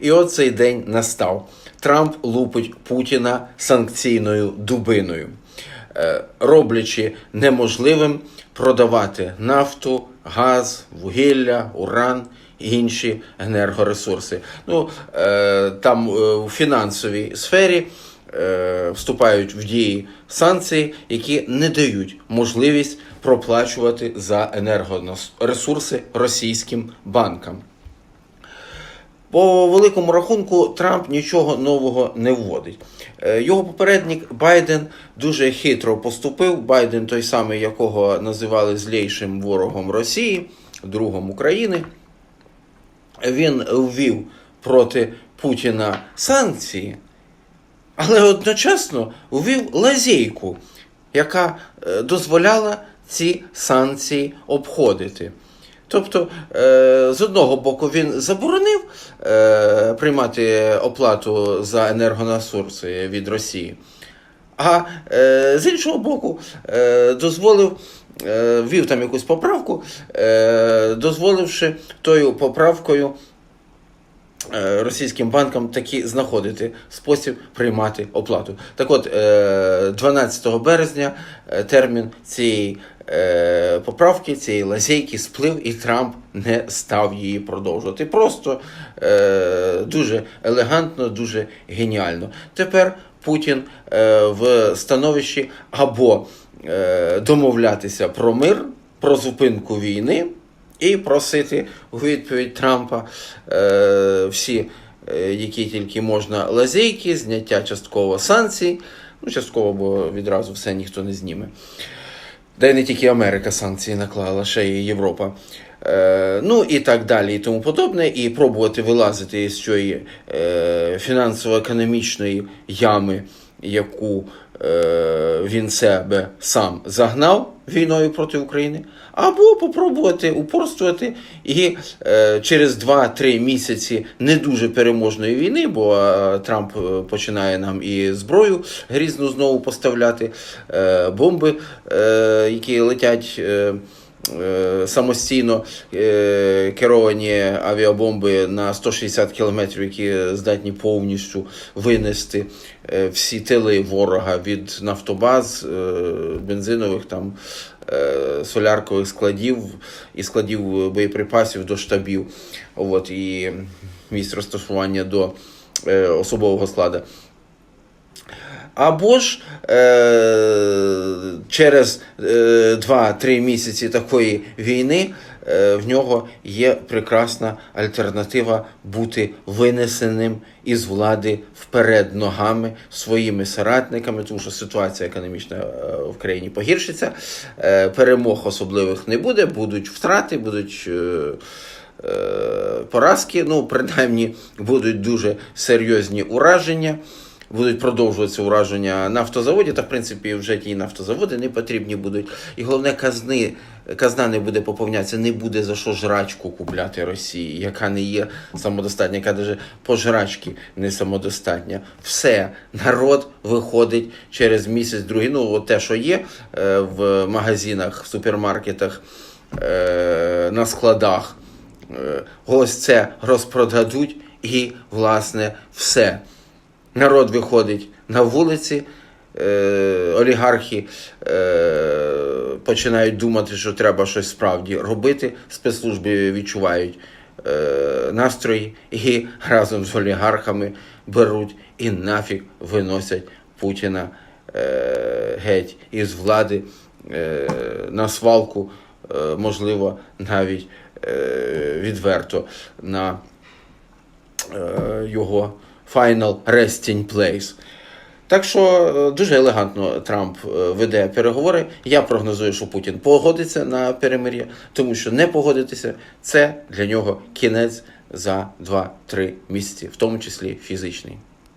І от цей день настав. Трамп лупить Путіна санкційною дубиною, е, роблячи неможливим продавати нафту, газ, вугілля, уран інші енергоресурси. Ну, е, там е, у фінансовій сфері вступають в дії санкції, які не дають можливість проплачувати за енергоресурси російським банкам. По великому рахунку Трамп нічого нового не вводить. Е, Його попередник Байден дуже хитро поступив. Байден, той самий, якого називали злейшим ворогом Росії, другом України. Він ввів проти Путіна санкції, але одночасно ввів лазейку, яка е, дозволяла ці санкції обходити. Тобто, е, з одного боку, він заборонив е, приймати оплату за енергонасурси від Росії, а е, з іншого боку, дозволив, Вів там якусь поправку, дозволивши тою поправкою російським банкам таки знаходити спосіб приймати оплату. Так от, е, 12 березня е, термін цієї е, поправки, цієї лазейки сплив, і Трамп не став її продовжувати. Просто е, дуже елегантно, дуже геніально. Тепер Путін е, в становищі або е, домовлятися про мир, про зупинку війни і просити у відповідь Трампа е, всі, е, які тільки можна лазейки, зняття частково санкцій. Ну, частково, бо відразу все ніхто не зніме. Де не тільки Америка санкції наклала, ще й Європа. Е, ну і так далі, і тому подобне, і пробувати вилазити з цієї е, фінансово-економічної ями, яку е, він себе сам загнав війною проти України, або попробувати упорствувати і е, через 2-3 місяці не дуже переможної війни, бо е, Трамп е, починає нам і зброю грізну знову поставляти, е, бомби, е, які летять. Е, Самостійно е, керовані авіабомби на 160 кілометрів, які здатні повністю винести е, всі тили ворога від нафтобаз, е, бензинових там е, соляркових складів і складів боєприпасів до штабів. От, і місць розташування до е, особового складу. Або ж е, через е, 2-3 місяці такої війни е, в нього є прекрасна альтернатива бути винесеним із влади вперед ногами своїми соратниками, тому що ситуація економічна е, в країні погіршиться, е, перемог особливих не буде, будуть втрати, будуть. Е, е, Поразки, ну, принаймні, будуть дуже серйозні ураження будуть продовжуватися ураження на автозаводі, та в принципі вже ті нафтозаводи не потрібні будуть. І головне, казни, казна не буде поповнятися, не буде за що жрачку купляти Росії, яка не є самодостатня, яка навіть по жрачки не самодостатня. Все, народ виходить через місяць, другий. Ну, от те, що є е, в магазинах, в супермаркетах, е, на складах. Е, ось це розпродадуть і, власне, все. Народ виходить на вулиці, е, олігархи е, починають думати, що треба щось справді робити. Спецслужби відчувають е, настрої і разом з олігархами беруть і нафіг виносять Путіна е, геть із влади е, на свалку, е, можливо, навіть е, відверто на е, його final resting place. Так що е, дуже елегантно Трамп е, веде переговори. Я прогнозую, що Путін погодиться на перемир'я, тому що не погодитися це для нього кінець за 2-3 місяці, в тому числі фізичний.